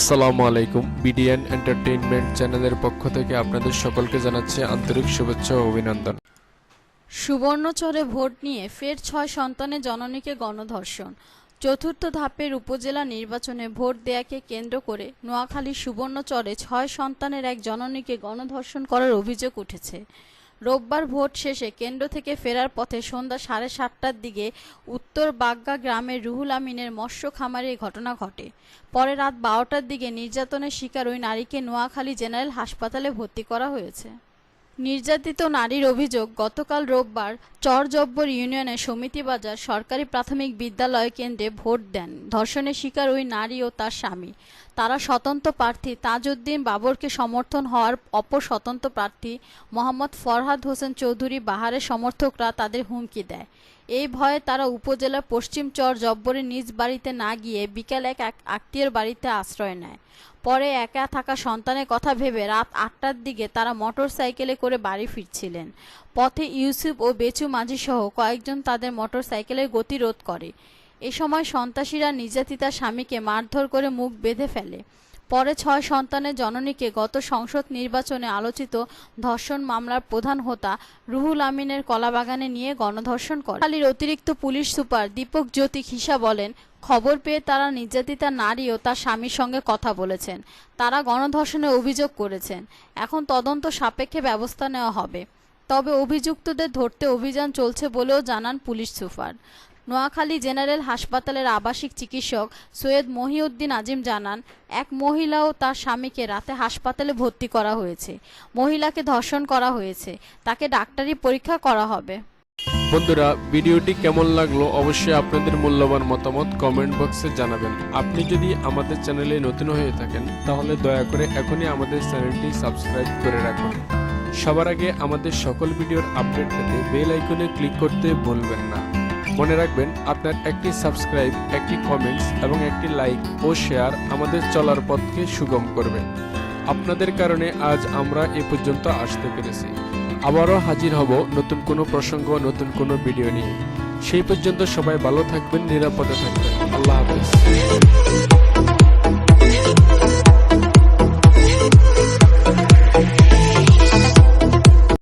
আসসালামু আলাইকুম। BDN entertainment চ্যানেলের পক্ষ থেকে আপনাদের সকলকে জানাচ্ছি আন্তরিক শুভেচ্ছা ও অভিনন্দন। সুবর্ণচরে ভোট নিয়ে ফের ছয় সন্তানের জননীকে গণধর্ষণ। চতুর্থ ধাপের উপজেলা নির্বাচনে ভোট দেয়াকে কেন্দ্র করে নোয়াখালী সুবর্ণচরে ছয় সন্তানের এক জননীকে গণধর্ষণ করার অভিযোগ উঠেছে। রোববার ভোট শেষে কেন্দ্র থেকে ফেরার পথে সন্ধ্যা সাড়ে সাতটার দিকে উত্তর বাগ্গা গ্রামের রুহুল আমিনের মৎস্য খামারে ঘটনা ঘটে। পরে রাত বারোটার দিকে নির্যাতনের শিকার ওই নারীকে নোয়াখালী জেনারেল হাসপাতালে ভর্তি করা হয়েছে। নির্যাতিত নারীর অভিযোগ, গতকাল রোববার চরজব্বর ইউনিয়নের সমিতি বাজার সরকারি প্রাথমিক বিদ্যালয় কেন্দ্রে ভোট দেন। ধর্ষণের শিকার ওই নারী ও তার স্বামী। তারা স্বতন্ত্র প্রার্থী তাজউদ্দিন বাবরকে সমর্থন হওয়ার অপর স্বতন্ত্র প্রার্থী মোহাম্মদ ফরহাদ হোসেন চৌধুরী বাহারের সমর্থকরা তাদের হুমকি দেয়। এই ভয়ে তারা উপজেলার পশ্চিম চর জব্বরে নিজ বাড়িতে না গিয়ে বিকেল এক আত্মীয়ের বাড়িতে আশ্রয় নেয়। পরে একা থাকা সন্তানের কথা ভেবে রাত আটটার দিকে তারা মোটর সাইকেলে করে বাড়ি ফিরছিলেন। পথে ইউসুফ ও বেচু মাঝি সহ কয়েকজন তাদের মোটর সাইকেলের গতিরোধ করে। এ সময় সন্ত্রাসীরা নির্যাতিতার স্বামীকে মারধর করে মুখ বেঁধে ফেলে। পরে ছয় সন্তানের জননীকে গত সংসদ নির্বাচনে আলোচিত ধর্ষণ মামলার প্রধান হোতা রুহুল আমিনের কলাবাগানে নিয়ে গণধর্ষণ করে। খালির অতিরিক্ত পুলিশ সুপার দীপক জ্যোতি খিসা বলেন, খবর পেয়ে তারা নির্যাতিতা নারী ও তার স্বামীর সঙ্গে কথা বলেছেন। তারা গণধর্ষণের অভিযোগ করেছেন। এখন তদন্ত সাপেক্ষে ব্যবস্থা নেওয়া হবে। তবে অভিযুক্তদের ধরতে অভিযান চলছে বলেও জানান পুলিশ সুপার। নোয়াখালী জেনারেল হাসপাতালের আবাসিক চিকিৎসক সৈয়দ মহিউদ্দিন আজিম জানান, এক মহিলা ও তার স্বামীকে রাতে হাসপাতালে ভর্তি করা হয়েছে। মহিলাকে ধর্ষণ করা হয়েছে। তাকে ডাক্তারি পরীক্ষা করা হবে। বন্ধুরা, ভিডিওটি কেমন লাগল অবশ্যই আপনাদের মূল্যবান মতামত কমেন্ট বক্সে জানাবেন। আপনি যদি আমাদের চ্যানেলে নতুন হয়ে থাকেন, তাহলে দয়া করে এখনই আমাদের চ্যানেলটি সাবস্ক্রাইব করে রাখুন। সবার আগে আমাদের সকল ভিডিওর আপডেট পেতে বেল আইকনে ক্লিক করতে ভুলবেন না। মনে রাখবেন, আপনার একটি সাবস্ক্রাইব একটি কমেন্টস এবং একটি লাইক ও শেয়ার আমাদের চলার পথকে সুগম করবে। আপনাদের কারণে আজ আমরা এ পর্যন্ত আসতে পেরেছি। আবারও হাজির হব নতুন কোনো প্রসঙ্গ, নতুন কোনো ভিডিও নিয়ে। সেই পর্যন্ত সবাই ভালো থাকবেন, নিরাপদে থাকবেন। আল্লাহ হাফেজ।